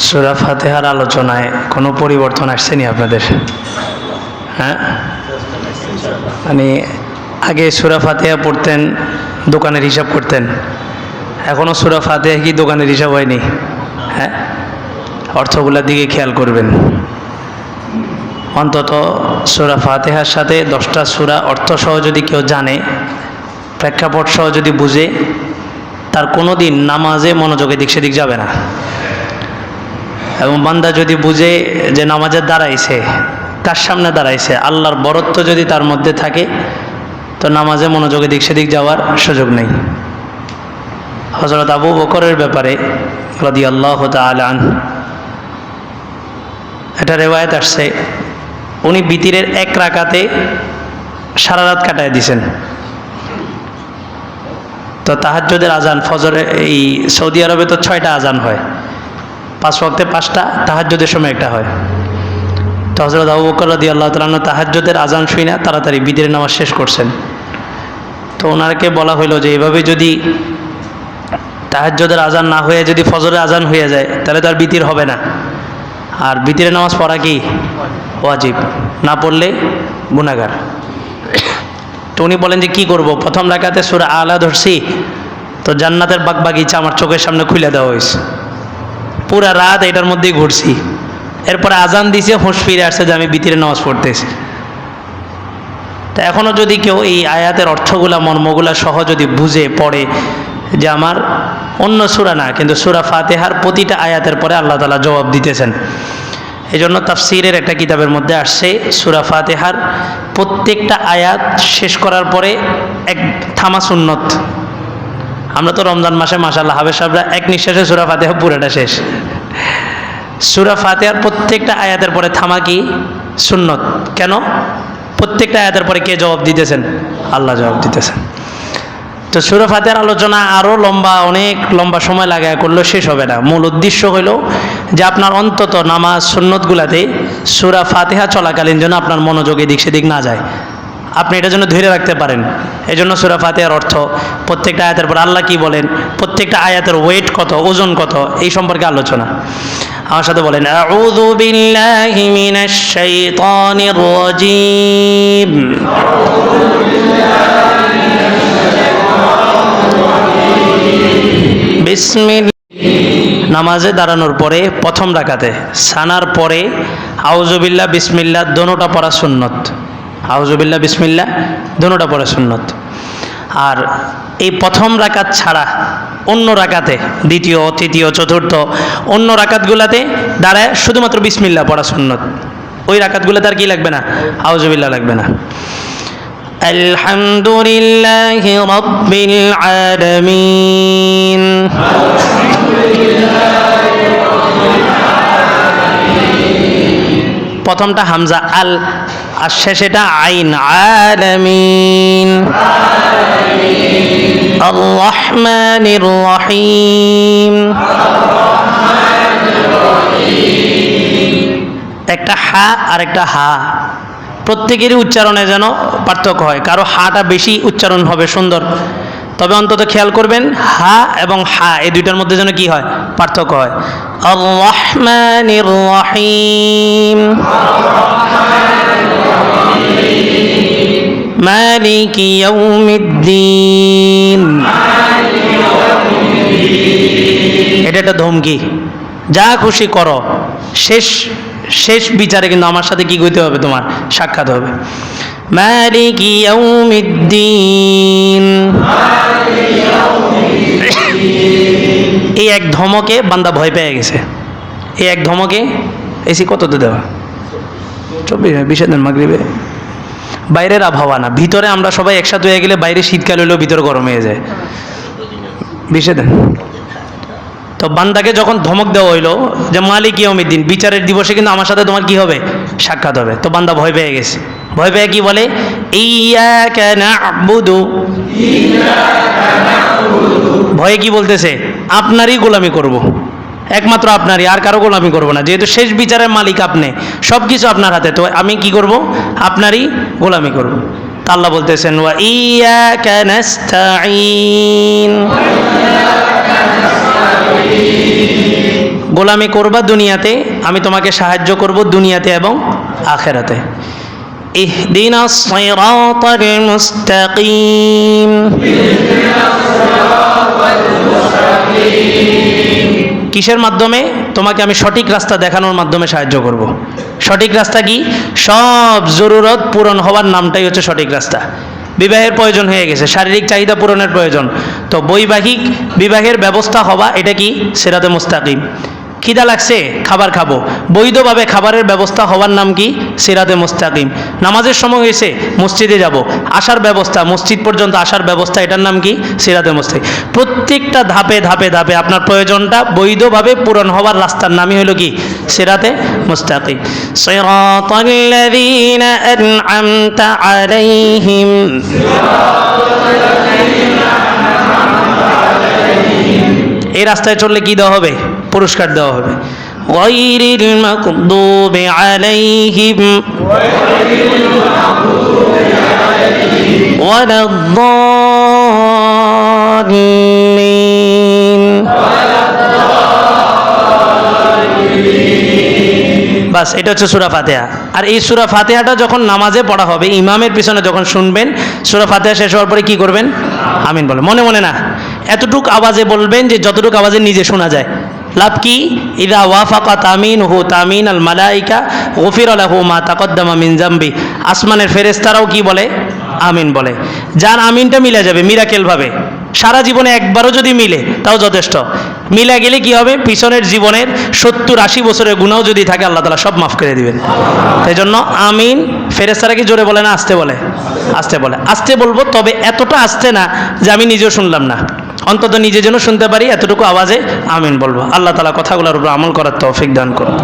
সুরা ফাতেহার আলোচনায় কোনো পরিবর্তন আসছেনি আপনাদের? হ্যাঁ? মানে আগে সুরা ফাতেহা পড়তেন, দোকানের হিসাব করতেন। এখনও সুরা ফাতেহা কি দোকানের হিসাব হয়নি? হ্যাঁ? অর্থগুলোর দিকে খেয়াল করবেন। অন্তত সুরা ফাতেহার সাথে দশটা সুরা অর্থসহ যদি কেউ জানে প্রেক্ষাপট সহ যদি বুঝে, তার কোনো দিন নামাজে মনোযোগে দিক সেদিক যাবে না। এবং বান্দা যদি বুঝে যে নামাজের দাঁড়াইছে কার সামনে দাঁড়াইছে, আল্লাহর বরত্ব যদি তার মধ্যে থাকে, তো নামাজে মনোযোগে দিক সেদিক যাওয়ার সুযোগ নেই। হজরত আবু বকরের ব্যাপারে রদি আল্লাহ আলান এটা রেওয়ায়ত আসছে, উনি বিতিরের এক রাকাতে সারা রাত কাটায় দিছেন। তো তাহাজ্জুদের আজান, ফজরে এই সৌদি আরবে তো ছয়টা আজান হয়। পাঁচ ওয়াক্তে পাঁচটা তাহাজ্জুদের সময় একটা হয়। তো হজরত আবু বকর রদি আল্লাহ তালন তাহাজ্জুদের আজান শুই না, তাড়াতাড়ি বিদিরের নামাজ শেষ করছেন। তো ওনারকে বলা হইল যে, এভাবে যদি তাহাজ্জুদের আজান না হয়ে যদি ফজরের আজান হয়ে যায়, তাহলে তো আর বিতির হবে না। আর বিতিরের নামাজ পড়া কি? ওয়াজিব। না পড়লে গুণাগার তো উনি বলেন যে, কি করব? প্রথম রাখাতে সুরা আলা ধরছি, তো জান্নাতের বাগ বাগিচা আমার চোখের সামনে খুলে দেওয়া হয়েছে পুরা রাত এটার মধ্যেই ঘুরছি। এরপরে আজান দিছে, হুঁশ ফিরে আসছে যে আমি বিতিরে নামাজ পড়তেছি। তা এখনও যদি কেউ এই আয়াতের অর্থগুলা, মর্মগুলা সহ যদি বুঝে, পড়ে যে আমার অন্য সুরা না, কিন্তু সুরা ফাতেহার প্রতিটা আয়াতের পরে আল্লাহ তালা জবাব দিতেছেন। এই জন্য তাফসিরের একটা কিতাবের মধ্যে আসছে, সুরা ফাতেহার প্রত্যেকটা আয়াত শেষ করার পরে এক থামা সুন্নত। আমরা তো রমজান মাসে মাসাল্লাহ হাবে সাহেবরা এক নিঃশ্বাসে সুরা ফাতেহা পুরোটা শেষ। সুরা ফাতেহার প্রত্যেকটা আয়াতের পরে থামা কি? সুন্নত। কেন? প্রত্যেকটা আয়াতের পরে কে জবাব দিতেছেন? আল্লাহ জবাব দিতেছেন। তো সুরা ফাতেহার আলোচনা আরও লম্বা, অনেক লম্বা সময় লাগায় করলেও শেষ হবে না। মূল উদ্দেশ্য হলো যে আপনার অন্তত নামাজ সুন্নতগুলাতে সুরা ফাতেহা চলাকালীন যেন আপনার মনোযোগ এদিক সেদিক না যায়। আপনি এটা যেন ধরে রাখতে পারেন। এই জন্য সুরা ফাতেহার অর্থ প্রত্যেকটা আয়াতের পর আল্লাহ কি বলেন? প্রত্যেকটা আয়াতের ওয়েট কত, ওজন কত, এই সম্পর্কে আলোচনা। আমার সাথে বলেন নামাজে দাঁড়ানোর পরে প্রথম রাকাতে, সানার পরে আউজবিল্লা বিসমিল্লা দোনোটা পড়া সুন্নত। আউজবিল্লা বিসমিল্লা দোনোটা পড়া সুন্নত আর এই প্রথম রাকাত ছাড়া অন্য রাকাতে দ্বিতীয় তৃতীয় চতুর্থ অন্য রাকাতগুলাতে দাঁড়ায় শুধুমাত্র বিসমিল্লা পড়া সুন্নত ওই রাকাতগুলোতে আর কি লাগবে না আউজবিল্লা লাগবে না الحمد لله رب العالمين প্রথমটা হামজা আল আর শেষেটা আইন আলামিন الرحمن الرحيم একটা হা আর একটা হা প্রত্যেকেরই উচ্চারণে যেন পার্থক্য হয় কারো হাটা বেশি উচ্চারণ হবে সুন্দর তবে অন্তত খেয়াল করবেন হা এবং হা এই দুইটার মধ্যে যেন কি হয় পার্থক্য হয় আল্লাহমানির রহিম মালিক ইয়াউমিদ্দিন। এটা একটা ধমকি। যা খুশি করো। শেষ শেষ বিচারে কিন্তু আমার সাথে কি করতে হবে তোমার? সাক্ষাৎ হবে। মালিক ইয়াউমিদ্দিন। এই এক ধমকে বান্দা ভয় পেয়ে গেছে। এই এক ধমকে এসি কততে দেওয়া? চব্বিশ বিশে দিন মাগরিবে। বাইরের আবহাওয়া না, ভিতরে আমরা সবাই একসাথে হয়ে গেলে বাইরে শীতকাল হলেও ভিতরে গরম হয়ে যায়। বিশে দেন। তো বান্দাকে যখন ধমক দেওয়া হইল যে, মালিক ইয়মিদ্দিন বিচারের দিবসে কিন্তু আমার সাথে তোমার কি হবে? সাক্ষাৎ হবে। তো বান্দা ভয় পেয়ে গেছে। ভয় পেয়ে কি বলে? না'বুদু। ভয়ে কি বলতেছে? আপনারই গোলামি করব। একমাত্র আপনারই আর কারো গোলামি করব না যেহেতু শেষ বিচারের মালিক আপনি সব কিছু আপনার হাতে তো আমি কি করব আপনারই গোলামি করব তা আল্লাহ বলতেছেন ওয়া ইয়াকা নাস্তাঈন গোলামি করবা দুনিয়াতে আমি তোমাকে সাহায্য করব দুনিয়াতে এবং আখেরাতে اهدنا الصراط المستقيم কিসের মাধ্যমে? তোমাকে আমি সঠিক রাস্তা দেখানোর মাধ্যমে সাহায্য করব। সঠিক রাস্তা কি? সব জরুরত পূরণ হওয়ার নামটাই হচ্ছে সঠিক রাস্তা। বিবাহের প্রয়োজন হয়ে গেছে, শারীরিক চাহিদা পূরণের প্রয়োজন। তো বৈবাহিক বিবাহের ব্যবস্থা হওয়া এটা কি? সেরাতে মুস্তাকিম। খিদা লাগছে, খাবার খাব। বৈধভাবে খাবারের ব্যবস্থা হওয়ার নাম কি? সিরাতে মুস্তাকিম। নামাজের সময় হয়েছে, মসজিদে যাব। আসার ব্যবস্থা, মসজিদ পর্যন্ত আসার ব্যবস্থা, এটার নাম কি? সিরাতে মুস্তাকিম। প্রত্যেকটা ধাপে ধাপে ধাপে আপনার প্রয়োজনটা বৈধভাবে পূরণ হওয়ার রাস্তার নামই হলো কি? সিরাতে মুস্তাকিম। এই রাস্তায় চললে কি দেওয়া হবে? পুরস্কার দেওয়া হবে। বাস, এটা হচ্ছে সুরা ফাতেহা। আর এই সুরা ফাতেহাটা যখন নামাজে পড়া হবে, ইমামের পিছনে যখন শুনবেন, সুরা ফাতেহা শেষ হওয়ার পরে কী করবেন? আমিন বলে মনে মনে না, এতটুক আওয়াজে বলবেন যে যতটুক আওয়াজে নিজে শোনা যায়। লাভ কি? ইদা ওয়াফাকা তামিন হু তামিন আল মালাইকা, গফির আলাহু মা তাকদ্দামা মিন জাম্বি। আসমানের ফেরেস্তারাও কি বলে? আমিন বলে। যার আমিনটা মিলে যাবে মিরাকেল ভাবে সারা জীবনে একবারও যদি মিলে, তাও যথেষ্ট। মিলে গেলে কি হবে? পিছনের জীবনের সত্তর আশি বছরের গুণাও যদি থাকে, আল্লাহ তালা সব মাফ করে দিবেন। তাই জন্য আমিন ফেরেস্তারা কি জোরে বলে না? আসতে বলে। আসতে বলে। আসতে বলব, তবে এতটা আসতে না যে আমি নিজেও শুনলাম না। অন্তত নিজে যেন শুনতে পারি, এতটুকু আওয়াজে আমিন বলব। আল্লাহ তালা কথাগুলোর উপর আমল করার তৌফিক দান করুন।